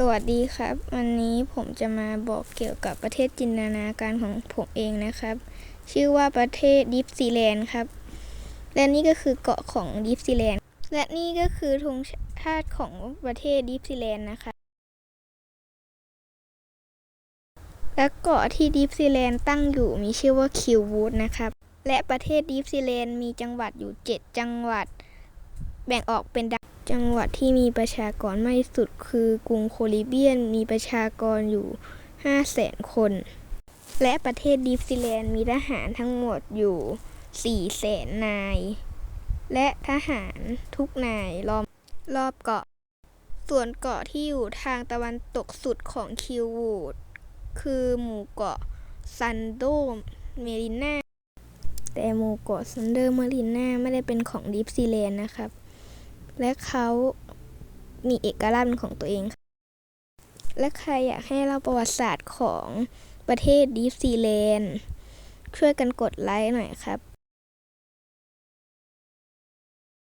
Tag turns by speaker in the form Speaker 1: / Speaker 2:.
Speaker 1: สวัสดีครับ วันนี้ผมจะมาบอกเกี่ยวกับประเทศจินตนาการของผมเองนะครับ ชื่อว่าประเทศดิฟซีแลนด์ครับ และนี่ก็คือเกาะของดิฟซีแลนด์และนี่ก็คือธงชาติของประเทศดิฟซีแลนด์นะคะ และเกาะที่ดิฟซีแลนด์ตั้งอยู่มีชื่อว่าคิววูดนะครับ และประเทศดิฟซีแลนด์มีจังหวัดอยู่ 7 จังหวัด แบ่งออกเป็นดัง จังหวัดที่มีประชากรมากที่สุดคือกรุงโคลิเบียนมีประชากรอยู่ 5 0 0แสนคน และประเทศดิฟซีแลนด์มีทหารทั้งหมดอยู่ 4 0 0แสนนาย และทหารทุกนายล้อมรอบเกาะ ส่วนเกาะที่อยู่ทางตะวันตกสุดของคิววูดคือหมู่เกาะซันโดเมริน่าแต่หมู่เกาะซันเดอร์เมริน่าไม่ได้เป็นของดิฟซีแลนด์นะครับ และเขามีเอกลักษณ์ของตัวเอง และใครอยากให้เล่าประวัติศาสตร์ของประเทศดิฟซีแลนด์ช่วยกันกดไลค์หน่อยครับ